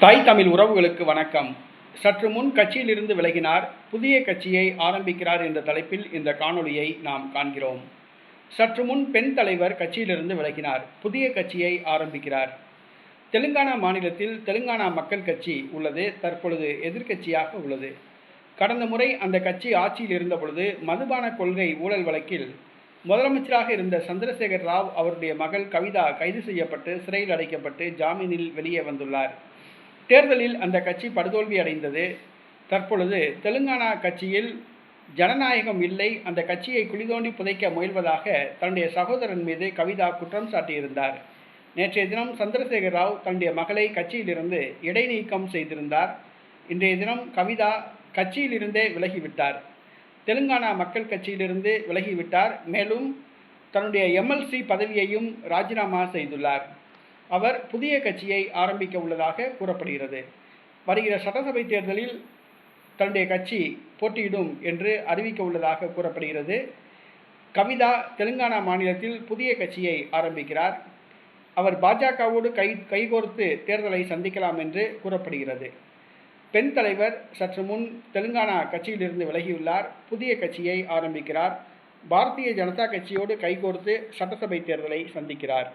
தாய் தமிழ் உறவுகளுக்கு வணக்கம். சற்று முன் கட்சியிலிருந்து விலகினார். புதிய கட்சியை ஆரம்பிக்கிறார் என்ற தலைப்பில் இந்த காணொளியை நாம் காண்கிறோம். சற்று முன் பெண் தலைவர் கட்சியிலிருந்து விலகினார். புதிய கட்சியை ஆரம்பிக்கிறார். தெலுங்கானா மாநிலத்தில் தெலுங்கானா மக்கள் கட்சி உள்ளது. தற்பொழுது எதிர்க்கட்சியாக உள்ளது. கடந்த முறை அந்த கட்சி ஆட்சியில் இருந்த பொழுது மதுபான கொள்கை ஊழல் வழக்கில் முதலமைச்சராக இருந்த சந்திரசேகர் ராவ் அவருடைய மகள் கவிதா கைது செய்யப்பட்டு சிறையில் அடைக்கப்பட்டு ஜாமீனில் வெளியே வந்துள்ளார். தேர்தலில் அந்த கட்சி படுதோல்வி அடைந்தது. தற்பொழுது தெலுங்கானா கட்சியில் ஜனநாயகம் இல்லை அந்த கட்சியை குளிதோண்டி புதைக்க முயல்வதாக தன்னுடைய சகோதரன் மீது கவிதா குற்றம் சாட்டியிருந்தார். நேற்றைய தினம் சந்திரசேகர் ராவ் தன்னுடைய மகளை கட்சியிலிருந்து இடைநீக்கம் செய்திருந்தார். இன்றைய தினம் கவிதா கட்சியிலிருந்தே விலகிவிட்டார். தெலுங்கானா மக்கள் கட்சியிலிருந்து விலகிவிட்டார். மேலும் தன்னுடைய எம்எல்சி பதவியையும் ராஜினாமா செய்துள்ளார். அவர் புதிய கட்சியை ஆரம்பிக்க உள்ளதாக கூறப்படுகிறது. வருகிற சட்டசபை தேர்தலில் தன்னுடைய கட்சி போட்டியிடும் என்று அறிவிக்க உள்ளதாக கூறப்படுகிறது. கவிதா தெலுங்கானா மாநிலத்தில் புதிய கட்சியை ஆரம்பிக்கிறார். அவர் பாஜகவோடு கை கைகோர்த்து தேர்தலை சந்திக்கலாம் என்று கூறப்படுகிறது. பெண் தலைவர் சற்று முன் தெலுங்கானா கட்சியிலிருந்து விலகியுள்ளார். புதிய கட்சியை ஆரம்பிக்கிறார். பாரதிய ஜனதா கட்சியோடு கைகோர்த்து சட்டசபை தேர்தலை சந்திக்கிறார்.